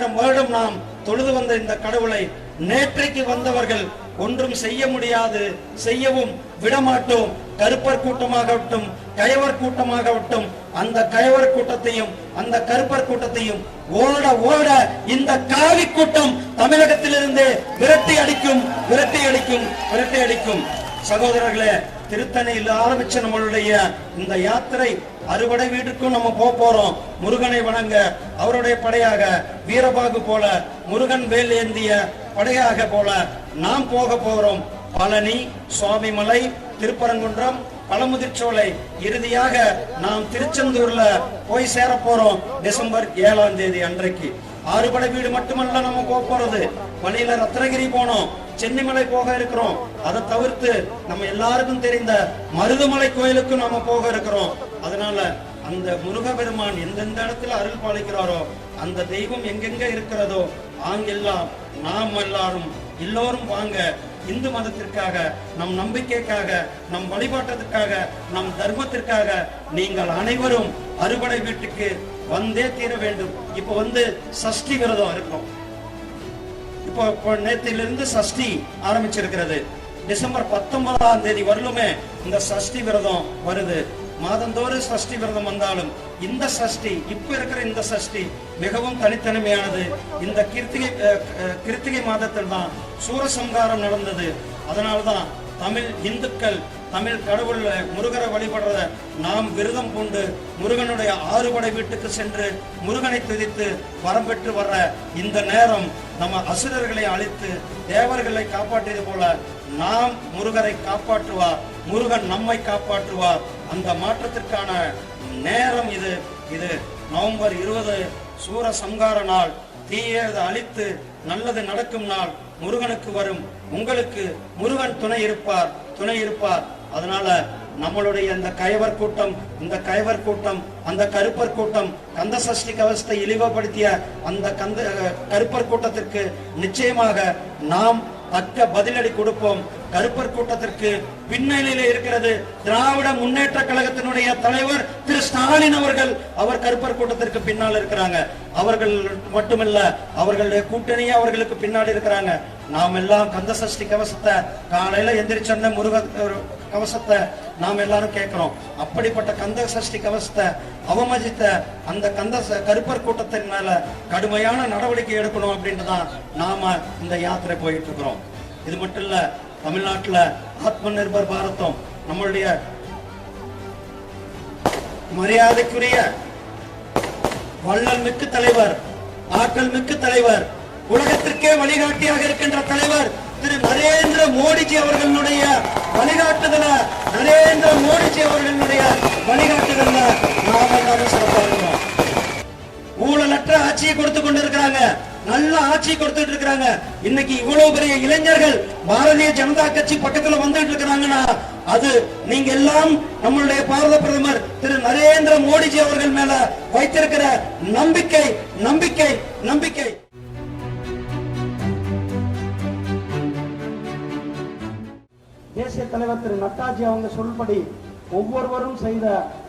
மூவாயிரம் வருடம் நாம் தொழுது வந்த இந்த கடவுளை நேற்றைக்கு வந்தவர்கள் ஒன்றும் செய்ய முடியாது செய்யவும் விடமாட்டோம். கருப்பர் கூட்டமாகட்டும் கயவர் கூட்டமாகட்டும் அந்த கயவர் கூட்டத்தையும் அந்த கருப்பர் கூட்டத்தையும் ஓட ஓட இந்த காவி கூட்டம் தமிழகத்திலிருந்து விரட்டி அடிக்கும் விரட்டி அடிக்கும் விரட்டி அடிக்கும். சகோதரர்களே திருத்தணியில் ஆரம்பிச்ச நம்மளுடைய இந்த யாத்திரை அறுவடை வீட்டுக்கும் நம்ம போக போறோம். முருகனை வணங்க. அவருடைய படையாக வீரபாகு போல முருகன் வேல் ஏந்திய படையாக போல நாம் போக போறோம். பழனி சுவாமிமலை திருப்பரங்குன்றம் பழமுதிர்ச்சோலை. இறுதியாக நாம் திருச்செந்தூர்ல போய் சேர போறோம். டிசம்பர் ஏழாம் தேதி அன்றைக்கு. ஆறுபடை வீடு மட்டுமல்ல நம்ம போக போறது. வழியில ரத்னகிரி போனோம். சென்னிமலை போக இருக்கிறோம். அதை தவிர்த்து நம்ம எல்லாருக்கும் தெரிந்த மருதுமலை கோயிலுக்கும் நாம போக இருக்கிறோம். அதனால அந்த முருகபெருமான் எந்தெந்த இடத்துல அருள் பாலிக்கிறாரோ அந்த தெய்வம் எங்கெங்க இருக்கிறதோ ஆங்கெல்லாம் நாம் எல்லாரும் எல்லோரும் வாங்க இந்து மதத்திற்காக நம் நம்பிக்கைக்காக நம் வழிபாட்டத்திற்காக நம் தர்மத்திற்காக நீங்கள் அனைவரும் அறுபடை வீட்டுக்கு வந்தே தீர வேண்டும். இப்போ வந்து சஷ்டி விரதம் இருக்கும். இப்போ இப்போ நேத்திலிருந்து சஷ்டி ஆரம்பிச்சிருக்கிறது. டிசம்பர் பத்தொன்பதாம் தேதி வரலுமே இந்த சஷ்டி விரதம் வருது. மாதந்தோறும் சஷ்டி விரதம் வந்தாலும் இந்த சஷ்டி இப்ப இருக்கிற இந்த சஷ்டி மிகவும் தனித்தனிமையானது. இந்த கிருத்திகை கிருத்திகை மாதத்தில் தான் சூரசம்காரம் நடந்தது. அதனால்தான் தமிழ் இந்துக்கள் தமிழ் கடவுள் முருகரை வழிபடுறத நாம் விரதம் கொண்டு முருகனுடைய ஆறுபடை வீட்டுக்கு சென்று முருகனை துதித்து வரம்பெற்று வர்ற இந்த நேரம் நம்ம அசுரர்களை அழித்து தேவர்களை காப்பாற்றியது போல நாம் முருகரை காப்பாற்றுவார் முருகன் நம்மை காப்பாற்றுவார் அந்த மாற்றத்திற்கான நேரம் இது. இது நவம்பர் இருபது சூர சங்கார நாள். தீயதை அழித்து நல்லது நடக்கும் நாள். முருகனுக்கு வரும். உங்களுக்கு முருகன் துணை இருப்பார் துணை இருப்பார். அதனால நம்மளுடைய இந்த கயவர் கூட்டம் இந்த கயவர் கூட்டம் அந்த கருப்பர் கூட்டம் கந்த சஷ்டி கவசத்தை இழிவுபடுத்திய அந்த கந்த கருப்பர் கூட்டத்திற்கு நிச்சயமாக நாம் தக்க பதிலடி கொடுப்போம். கருப்பர் கூட்டத்திற்கு பின்னணியில இருக்கிறது திராவிட முன்னேற்ற கழகத்தினுடைய தலைவர் திரு ஸ்டாலின் அவர்கள். அவர் கருப்பர் கூட்டத்திற்கு பின்னால் இருக்கிறாங்க. அவர்கள் மட்டுமல்ல அவர்களுடைய கூட்டணியே அவர்களுக்கு பின்னாடி இருக்கிறாங்க. நாம் எல்லாம் கந்த சஷ்டி கவசத்தை காலையில எந்திரிச்சோன்ன முருக கவசத்தை நாம் எல்லாரும் கேட்கிறோம் அப்படிப்பட்ட கந்த சஷ்டி கவசத்தை அவமதித்த அந்த கந்த கருப்பர் கூட்டத்தின் மேல கடுமையான நடவடிக்கை எடுக்கணும் அப்படின்ட்டு தான் நாம இந்த யாத்திரை போயிட்டு இருக்கிறோம் இது மட்டும் இல்ல தமிழ்நாட்டுல ஆத்ம நிர்பர் பாரதம் நம்மளுடைய மரியாதைக்குரிய வள்ளல் மிக்க தலைவர் ஆற்றல் மிக்க தலைவர் உலகத்திற்கே வழிகாட்டியாக இருக்கின்ற தலைவர் திரு நரேந்திர மோடிஜி அவர்களுடைய வழிகாட்டுதல நரேந்திர மோடிஜி அவர்களுடைய வழிகாட்டுதல்ல நாம எல்லாரும் சிறப்பா இருக்கிறோம் ஊழலற்ற ஆட்சியை கொடுத்து கொண்டிருக்கிறாங்க. நல்ல ஆட்சி கொடுத்துட்டு இருக்கிறாங்க இன்னைக்கு இவ்வளவு பெரிய இளைஞர்கள் பாரதிய ஜனதா கட்சி பக்கத்துல வந்துட்டு இருக்கிறாங்கன்னா அது நீங்க எல்லாம் நம்மளுடைய பாரத பிரதமர் திரு நரேந்திர மோடிஜி அவர்கள் மேல வைத்திருக்கிற நம்பிக்கை நம்பிக்கை நம்பிக்கை. தேசிய தலைவர் திரு நட்டாஜி அவங்க சொல்படி ஒவ்வொருவரும் செய்த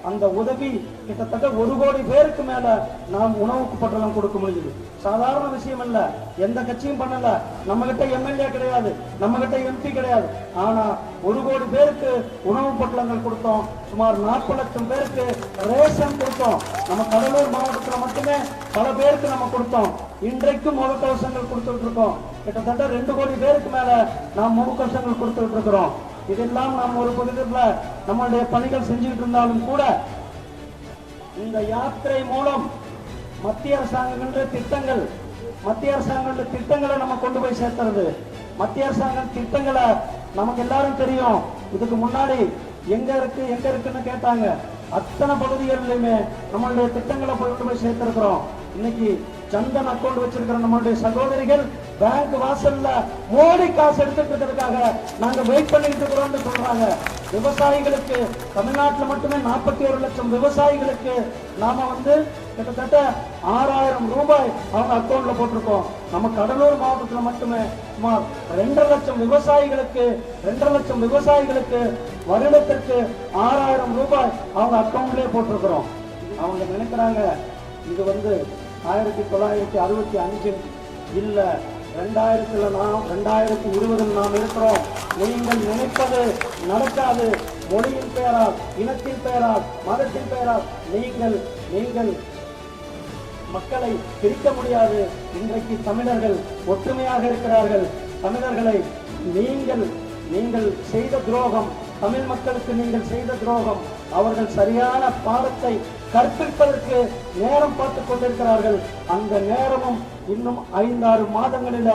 அந்த உதவி கிட்டத்தட்ட ஒரு கோடி பேருக்கு மேல நாம் உணவுக்கு பட்டலம் கொடுக்க முடியுது சாதாரண விஷயம் இல்ல எந்த கட்சியும் பண்ணல. நம்ம கிட்ட எம்எல்ஏ கிடையாது. நம்ம கிட்ட எம்பி கிடையாது. ஆனா ஒரு கோடி பேருக்கு உணவு பொட்டலங்கள் கொடுத்தோம். சுமார் நாற்பது லட்சம் பேருக்கு ரேஷன் கொடுத்தோம். நம்ம கடலூர் மாவட்டத்துல மட்டுமே பல பேருக்கு நம்ம கொடுத்தோம். இன்றைக்கும் முகக்கவசங்கள் கொடுத்துட்டு இருக்கோம். கிட்டத்தட்ட ரெண்டு கோடி பேருக்கு மேல நாம் முகக்கவசங்கள் கொடுத்துட்டு இருக்கிறோம். இதெல்லாம் நாம் ஒரு பகுதியில் நம்மளுடைய பணிகள் செஞ்சுட்டு இருந்தாலும் கூட இந்த யாத்திரை மூலம் மத்திய அரசாங்கங்கள திட்டங்கள் மத்திய அரசாங்க திட்டங்களை நம்ம கொண்டு போய் சேர்த்துறது மத்திய அரசாங்கம் திட்டங்களை நமக்கு எல்லாரும் தெரியும். இதுக்கு முன்னாடி எங்க இருக்கு எங்க இருக்குன்னு கேட்டாங்க. அத்தனை பகுதிகளிலுமே நம்மளுடைய திட்டங்களை கொண்டு போய் சேர்த்திருக்கிறோம். இன்னைக்கு சந்தன் அக்கௌண்ட் வச்சிருக்கிற நம்மளுடைய சகோதரிகள் பேங்க் வாசல்ல மோடி காசு எடுத்துட்டு இருக்கிறதுக்காக நாங்க வெயிட் பண்ணிட்டு இருக்கிறோம்னு சொல்றாங்க. விவசாயிகளுக்கு தமிழ்நாட்டில் மட்டுமே நாற்பத்தி ஒரு லட்சம் விவசாயிகளுக்கு நாம வந்து கிட்டத்தட்ட ஆறாயிரம் ரூபாய் அவங்க அக்கௌண்ட்ல போட்டிருக்கோம். நம்ம கடலூர் மாவட்டத்தில் மட்டுமே சுமார் ரெண்டரை லட்சம் விவசாயிகளுக்கு ரெண்டரை லட்சம் விவசாயிகளுக்கு வருடத்திற்கு ஆறாயிரம் ரூபாய் அவங்க அக்கௌண்ட்லேயே போட்டிருக்கிறோம். அவங்க நினைக்கிறாங்க இது வந்து ஆயிரத்தி தொள்ளாயிரத்தி அறுபத்தி அஞ்சில் இல்லை ரெண்டாயிரத்துல நாம் ரெண்டாயிரத்தி இருபதில் நாம் இருக்கிறோம். நீங்கள் நினைப்பது நடக்காது. மொழியின் பெயரால் இனத்தின் பெயரால் மதத்தின் பெயரால் நீங்கள் நீங்கள் மக்களை பிரிக்க முடியாது. இன்றைக்கு தமிழர்கள் ஒற்றுமையாக இருக்கிறார்கள். தமிழர்களை நீங்கள் நீங்கள் செய்த துரோகம் தமிழ் மக்களுக்கு நீங்கள் செய்த துரோகம் அவர்கள் சரியான பாடத்தை கற்பிப்பதற்கு நேரம் பார்த்துக் கொண்டிருக்கிறார்கள். அந்த நேரமும் இன்னும் ஐந்தாறு மாதங்களில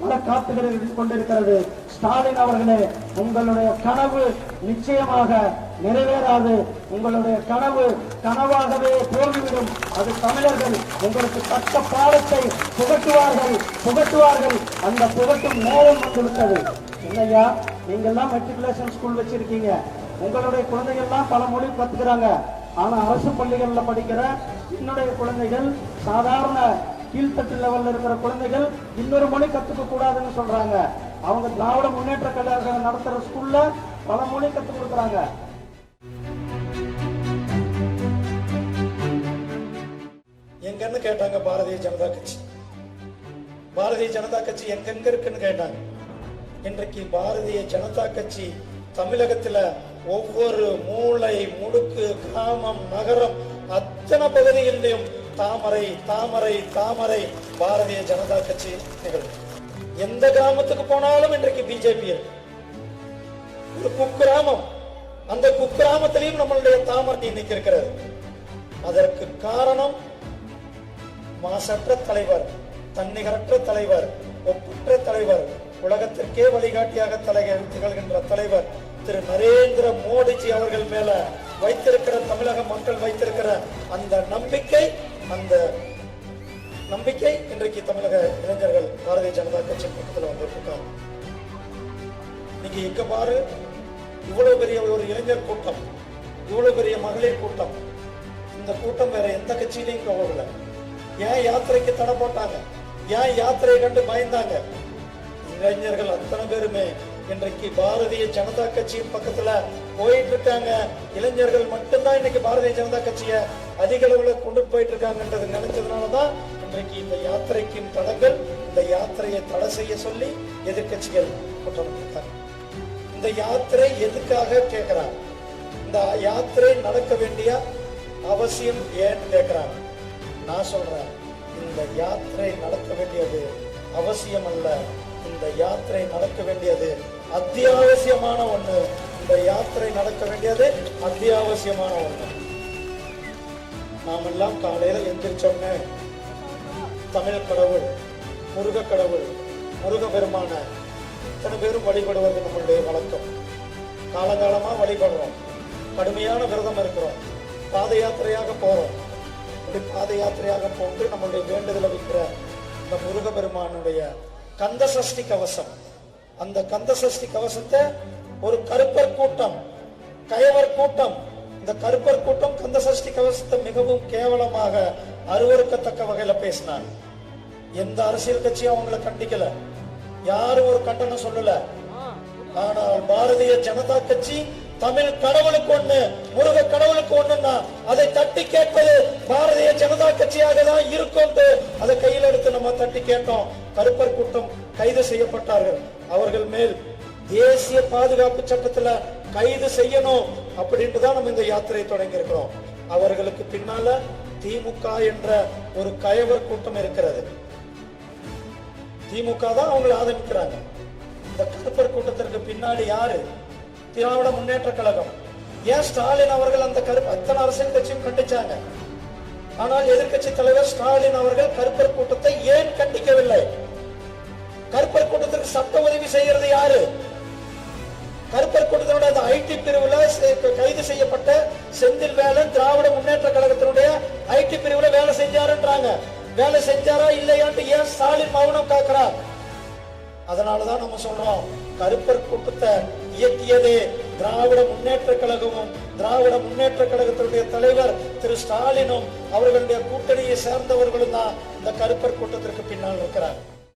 பல காத்துகளில் கொண்டிருக்கிறது. ஸ்டாலின் அவர்களே உங்களுடைய கனவு நிச்சயமாக நிறைவேறாது. உங்களுடைய கனவு கனவாகவே போய்விடும். அது தமிழர்கள் உங்களுக்கு தக்க பாடத்தை புகட்டுவார்கள் புகட்டுவார்கள். அந்த புகட்டும் நேரம் வந்துவிட்டது இல்லையா நீங்கெல்லாம் மெட்ரிகுலேஷன் ஸ்கூல் வச்சிருக்கீங்க. உங்களுடைய குழந்தைகள்லாம் பல மொழி கத்துக்கிறாங்க. ஆனா அரசு பள்ளிகளில் படிக்கிற என்னுடைய குழந்தைகள் சாதாரண கீழ்த்தட்டு லெவல்ல இருக்கிற குழந்தைகள் இன்னொரு மொழி கத்துக்க கூடாதுன்னு சொல்றாங்க. அவங்க திராவிட முன்னேற்ற கழகம் நடத்துற ஸ்கூல்ல பல மொழி கத்துக் கொடுக்குறாங்க. எங்கன்னு கேட்டாங்க பாரதிய ஜனதா கட்சி. பாரதிய ஜனதா கட்சி எங்கெங்க இருக்குன்னு கேட்டாங்க. இன்றைக்கு பாரதிய ஜனதா கட்சி தமிழகத்துல ஒவ்வொரு மூளை முடுக்கு கிராமம் நகரம் அத்தனை பகுதிகளிலும் தாமரை தாமரை தாமரை பாரதிய ஜனதா கட்சி நிகழ்வு. எந்த கிராமத்துக்கு போனாலும் இன்றைக்கு பிஜேபி இருக்கு. ஒரு குக்கிராமம். அந்த குக்கிராமத்திலையும் நம்மளுடைய தாமரை இன்னைக்கு இருக்கிறது. அதற்கு காரணம் மாசற்ற தலைவர் தன்னிகரற்ற தலைவர் ஒப்பற்ற தலைவர் உலகத்திற்கே வழிகாட்டியாக தலை திகழ்கின்ற தலைவர் திரு நரேந்திர மோடிஜி அவர்கள் மேல வைத்திருக்கிற தமிழக மக்கள் வைத்திருக்கிற அந்த நம்பிக்கை அந்த நம்பிக்கை இன்றைக்கு தமிழக இளைஞர்கள் பாரதிய ஜனதா கட்சி பக்கத்தில் வந்திருக்காங்க. நீங்க எங்க பாரு இவ்வளவு பெரிய ஒரு இளைஞர் கூட்டம் இவ்வளவு பெரிய மகளிர் கூட்டம். இந்த கூட்டம் வேற எந்த கட்சியிலையும் போகல ஏன் யாத்திரைக்கு தடை போட்டாங்க? ஏன் யாத்திரையை கண்டு பயந்தாங்க? இளைஞர்கள் அத்தனை பேருமே இன்றைக்கு பாரதிய ஜனதா கட்சியின் பக்கத்துல போயிட்டு இருக்காங்க இளைஞர்கள் மட்டும்தான் இன்னைக்கு பாரதிய ஜனதா கட்சிய அதிக அளவுல கொண்டு போயிட்டு இருக்காங்கன்றது நினைச்சதுனாலதான் இன்றைக்கு இந்த யாத்திரைக்கும் தடங்கள் இந்த யாத்திரையை தடை செய்ய சொல்லி எதிர்க்கட்சிகள் குற்றம் கொடுத்தாங்க இந்த யாத்திரை எதுக்காக கேட்கிறாங்க இந்த யாத்திரை நடக்க வேண்டிய அவசியம் ஏன்னு கேட்கிறாங்க நான் சொல்றேன் இந்த யாத்திரை நடக்க வேண்டியது அவசியம் அல்ல இந்த யாத்திரை நடக்க வேண்டியது அத்தியாவசியமான ஒண்ணு. இந்த யாத்திரை நடக்க வேண்டியது அத்தியாவசியமான ஒண்ணு. நாமெல்லாம் காலையில எந்திரிச்சோம்னு. தமிழ் கடவுள் முருக கடவுள் முருக பெருமான இத்தனை பேரும் வழிபடுவது நம்மளுடைய வழக்கம். காலங்காலமா வழிபடுறோம். கடுமையான விரதம் இருக்கிறோம். பாத யாத்திரையாக போறோம். பாத யாத்திரையாக போட்டு நம்மளுடைய வேண்டுதலை வைக்கிற இந்த முருக பெருமானுடைய கந்த சஷ்டி கவசம். அந்த கந்த சஷ்டி கவசத்தை ஒரு கருப்பர் கூட்டம் கயவர் கூட்டம். இந்த கருப்பர் கூட்டம் கந்த சஷ்டி கவசத்தை மிகவும் கேவலமாக அருவருக்கத்தக்க வகையில பேசினாங்க எந்த அரசியல் கட்சியும் அவங்கள கண்டிக்கல. யாரும் ஒரு கண்டனம் சொல்லல. ஆனால் பாரதிய ஜனதா கட்சி தமிழ் கடவுளுக்கு ஒண்ணு முருக கடவுளுக்கு ஒண்ணுன்னா அதை தட்டி கேட்பது பாரதிய ஜனதா கட்சியாக தான் இருக்கும் அதை கையில் எடுத்து நம்ம தட்டி கேட்டோம். கருப்பர் கூட்டம் கைது செய்யப்பட்டார்கள். அவர்கள் மேல் தேசிய பாதுகாப்பு சட்டத்துல கைது செய்யணும் அப்படின்ட்டு தான் நம்ம இந்த யாத்திரையை தொடங்கி இருக்கிறோம் அவர்களுக்கு பின்னால திமுக என்ற ஒரு கயவர் கூட்டம் இருக்கிறது. திமுக தான் அவங்களை ஆதரிக்கிறாங்க. இந்த கருப்பர் கூட்டத்திற்கு பின்னாடி யாரு? திராவிட முன்னேற்ற கழகம். ஏன் ஸ்டாலின் அவர்கள் அந்த கருப்பு அத்தனை அரசியல் கட்சியும் கண்டிச்சாங்க? ஆனால் எதிர்க்கட்சி தலைவர் ஸ்டாலின் அவர்கள் கருப்பர் கூட்டத்தை ஏன் கண்டிக்கவில்லை? கருப்பர் கூட்டத்திற்கு சட்ட உதவி செய்கிறது யாரு? கருப்பர் கூட்டத்தினுடைய அந்த ஐடி பிரிவுல கைது செய்யப்பட்ட செந்தில் வேலன் திராவிட முன்னேற்ற கழகத்தினுடைய ஐடி பிரிவுல வேலை செஞ்சாருன்றாங்க. வேலை செஞ்சாரா இல்லையான்ட்டு ஏன் ஸ்டாலின் மௌனம் காக்குறார்? அதனாலதான் நம்ம சொல்றோம் கருப்பர் கூட்டத்தை இயக்கியதே. திராவிட முன்னேற்ற கழகமும் திராவிட முன்னேற்ற கழகத்தினுடைய தலைவர் திரு ஸ்டாலினும் அவர்களுடைய கூட்டணியை சேர்ந்தவர்களும் தான் இந்த கருப்பர் கூட்டத்திற்கு பின்னால் இருக்கிறார்